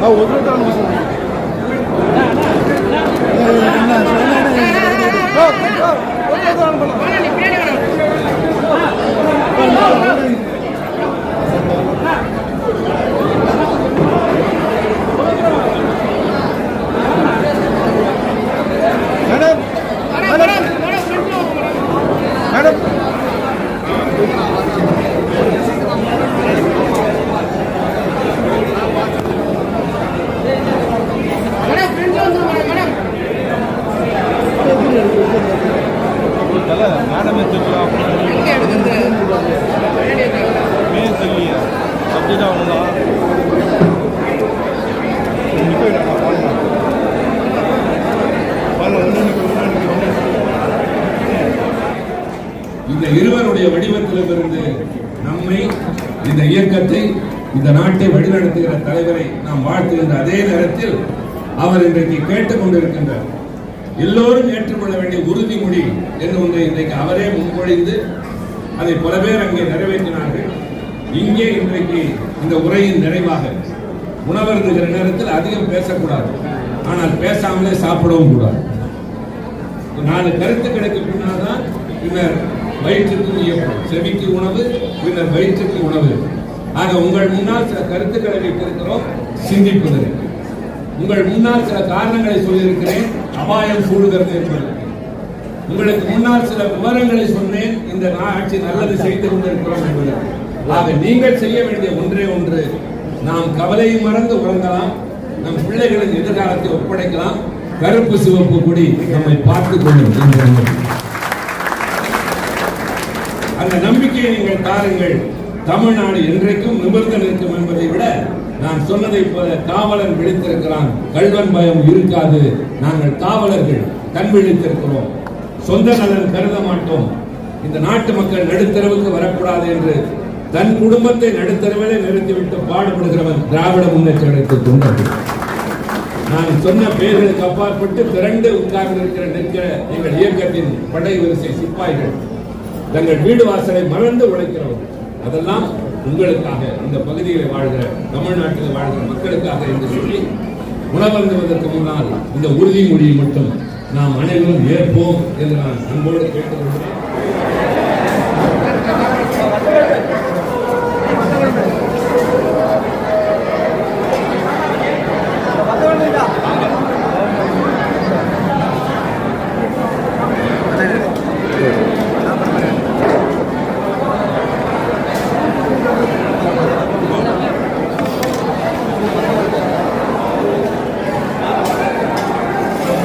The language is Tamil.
மேடம் இந்த இருவருடைய வடிவத்திலிருந்து நம்மை இந்த இயக்கத்தை இந்த நாட்டை வழிநடத்துகிற தலைவரை நாம் வாழ்த்துகின்ற அதே நேரத்தில் அவர் இன்றைக்கு கேட்டுக் கொண்டிருக்கின்றார் எல்லோரும் ஏற்றுக்கொள்ள வேண்டிய உறுதிமொழி என்று ஒன்றை இன்றைக்கு அவரே முன்மொழிந்து அதை பல பேர் அங்கே நிறைவேற்றினார்கள். இங்கே இன்றைக்கு இந்த உரையின் நிறைவாக உணவருந்துகிற நேரத்தில் அதிகம் பேசக்கூடாது. ஆனால் பேசாமலே சாப்பிடவும் கூடாது. நாலு கருத்துக்களுக்கு பின்னால் தான் பின்னர் வயிற்றுக்கு இயக்கம் செவிக்கு உணவு பின்னர் வயிற்றுக்கு உணவு. ஆக உங்கள் முன்னால் சில கருத்துக்களை வைத்திருக்கிறோம். சிந்திப்பதற்கு உங்கள் முன்னால் சில காரணங்களை சொல்லியிருக்கிறேன். அபாயம் சூடுகிறது என்பது. உங்களுக்கு முன்னால் சில விவரங்களை சொன்னேன். இந்த ஆட்சி நல்லது செய்து கொண்டிருக்கிறோம் என்பது. ஆக நீங்கள் செய்ய வேண்டிய ஒன்றே ஒன்று. நாம் கவலையை மறந்து உறங்கலாம். நம் பிள்ளைகளின் எதிர்காலத்தை ஒப்படைக்கலாம். கருப்பு சிவப்பு கொடி நம்மை பார்த்துக் கொள்ளும் அந்த நம்பிக்கையை நீங்கள் தாருங்கள். தமிழ்நாடு என்றைக்கும் நிமிர்ந்து நிற்கும் என்பதை விட நான் சொன்னதை போல காவலர் விழித்திருக்கிறான். கல்வன் பயம் இருக்காது. நாங்கள் காவலர்கள் கண் விழித்திருக்கிறோம். சொந்த நலன் கருத மாட்டோம். இந்த நாட்டு மக்கள் நடுத்தரவுக்கு வரக்கூடாது என்று தன் குடும்பத்தை நடுத்தரவிலே நிறுத்திவிட்டு பாடுபடுகிறவன் திராவிட முன்னேற்ற கழகத்தை கொண்டது நான் சொன்ன பெயர்களுக்கு அப்பாற்பட்டு திரண்டு உட்கார்ந்து இருக்கிற நிற்கிற எங்கள் இயக்கத்தின் படை வரிசை சிப்பாய்கள் தங்கள் வீடு வாசலை மறந்து உழைக்கிறவர்கள். அதெல்லாம் உங்களுக்காக இந்த பகுதியில் வாழ்கிற தமிழ்நாட்டில் வாழ்கிற மக்களுக்காக என்று சொல்லி உணவருந்துவதற்கு முன்னால் இந்த உறுதிமொழியை மட்டும் நாம் அனைவரும் ஏற்போம் என்று நான் அன்போடு கேட்டுக்கொள்கிறேன்.